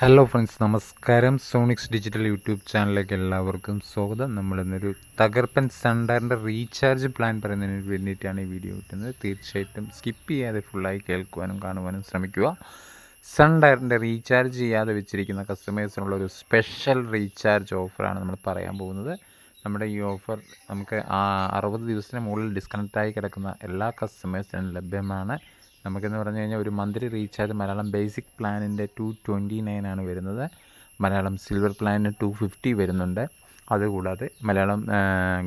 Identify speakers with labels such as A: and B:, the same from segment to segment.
A: Hello friends നമസ്കാരം. സോണിക്സ് digital YouTube ചാനലിലേക്ക് എല്ലാവർക്കും സ്വാഗതം. നമ്മളിന്നൊരു തകർപ്പൻ സൺഡറിന്റെ റീചാർജ് പ്ലാൻ പറയുന്നതിന് വേണ്ടിയിട്ടാണ് ഈ വീഡിയോ കിട്ടുന്നത് തീർച്ചയായിട്ടും സ്കിപ്പ് ചെയ്യാതെ ഫുള്ളായി കേൾക്കുവാനും കാണുവാനും ശ്രമിക്കുക. സൺഡയറിന്റെ റീചാർജ് ചെയ്യാതെ വെച്ചിരിക്കുന്ന കസ്റ്റമേഴ്സിനുള്ള ഒരു സ്പെഷ്യൽ റീചാർജ് ഓഫറാണ് നമ്മൾ പറയാൻ പോകുന്നത്. നമ്മുടെ ഈ ഓഫർ നമുക്ക് ആ അറുപത് ദിവസത്തിന് മുകളിൽ ഡിസ്കണക്റ്റായി കിടക്കുന്ന എല്ലാ കസ്റ്റമേഴ്സിനും ലഭ്യമാണ്. നമുക്കെന്ന് പറഞ്ഞു കഴിഞ്ഞാൽ ഒരു മന്ത്ലി റീചാർജ് മലയാളം ബേസിക് പ്ലാനിന്റെ ടു ട്വന്റി നയൻ ആണ് വരുന്നത്. മലയാളം സിൽവർ പ്ലാനിന് ടു ഫിഫ്റ്റി വരുന്നുണ്ട്. അതുകൂടാതെ Malayalam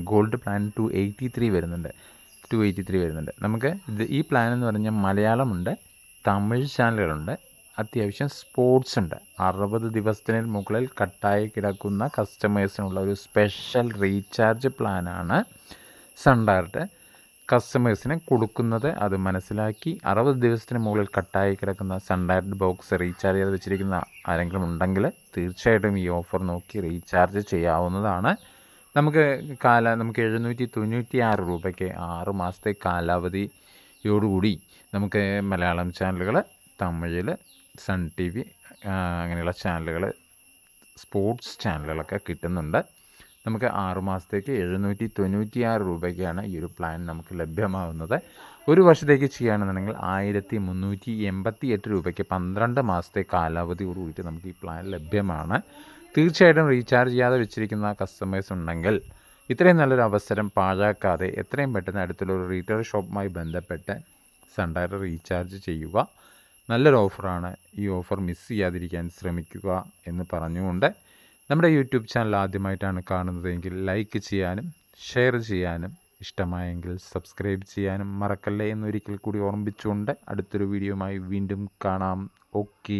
A: gold plan two eighty three വരുന്നുണ്ട്. ടു എയ്റ്റി ത്രീ വരുന്നുണ്ട്. നമുക്ക് ഇത് ഈ പ്ലാൻ എന്ന് പറഞ്ഞാൽ മലയാളമുണ്ട് തമിഴ് ചാനലുകളുണ്ട് അത്യാവശ്യം സ്പോർട്സ് ഉണ്ട് അറുപത് ദിവസത്തിന് മുകളിൽ കട്ടായി കിടക്കുന്ന കസ്റ്റമേഴ്സിനുള്ള ഒരു സ്പെഷ്യൽ റീചാർജ് പ്ലാനാണ് സൺഡാർട്ട്. കസ്റ്റമേഴ്സിന് കൊടുക്കുന്നത് അത് മനസ്സിലാക്കി അറുപത് ദിവസത്തിന് മുകളിൽ കട്ടായി കിടക്കുന്ന സൺഡയറക്ട് ബോക്സ് റീചാർജ് ചെയ്ത് വെച്ചിരിക്കുന്ന ആരെങ്കിലും ഉണ്ടെങ്കിൽ തീർച്ചയായിട്ടും ഈ ഓഫർ നോക്കി റീചാർജ് ചെയ്യാവുന്നതാണ്. നമുക്ക് കാല നമുക്ക് എഴുന്നൂറ്റി തൊണ്ണൂറ്റി ആറ് രൂപയ്ക്ക് ആറ് മാസത്തെ കാലാവധിയോടുകൂടി നമുക്ക് മലയാളം ചാനലുകൾ തമിഴിൽ സൺ ടി വി അങ്ങനെയുള്ള ചാനലുകൾ സ്പോർട്സ് ചാനലുകളൊക്കെ കിട്ടുന്നുണ്ട്. നമുക്ക് ആറുമാസത്തേക്ക് എഴുന്നൂറ്റി തൊണ്ണൂറ്റി ആറ് രൂപയ്ക്കാണ് ഈ ഒരു പ്ലാൻ നമുക്ക് ലഭ്യമാവുന്നത്. ഒരു വർഷത്തേക്ക് ചെയ്യുകയാണെന്നുണ്ടെങ്കിൽ ആയിരത്തി മുന്നൂറ്റി എൺപത്തി എട്ട് രൂപയ്ക്ക് പന്ത്രണ്ട് മാസത്തെ കാലാവധിയോട് കൂടിയിട്ട് നമുക്ക് ഈ പ്ലാൻ ലഭ്യമാണ്. തീർച്ചയായിട്ടും റീചാർജ് ചെയ്യാതെ വെച്ചിരിക്കുന്ന കസ്റ്റമേഴ്സ് ഉണ്ടെങ്കിൽ ഇത്രയും നല്ലൊരു അവസരം പാഴാക്കാതെ എത്രയും പെട്ടെന്ന് അടുത്തുള്ള ഒരു റീറ്റെയിൽ ഷോപ്പുമായി ബന്ധപ്പെട്ട് സൺഡയർ റീചാർജ് ചെയ്യുക. നല്ലൊരു ഓഫറാണ് ഈ ഓഫർ മിസ് ചെയ്യാതിരിക്കാൻ ശ്രമിക്കുക എന്ന് പറഞ്ഞുകൊണ്ട് നമ്മുടെ യൂട്യൂബ് ചാനൽ ആദ്യമായിട്ടാണ് കാണുന്നതെങ്കിൽ ലൈക്ക് ചെയ്യാനും ഷെയർ ചെയ്യാനും ഇഷ്ടമായെങ്കിൽ സബ്സ്ക്രൈബ് ചെയ്യാനും മറക്കല്ലേ എന്നൊരിക്കൽ കൂടി ഓർമ്മിപ്പിച്ചുകൊണ്ട് അടുത്തൊരു വീഡിയോയുമായി വീണ്ടും കാണാം. ഓക്കേ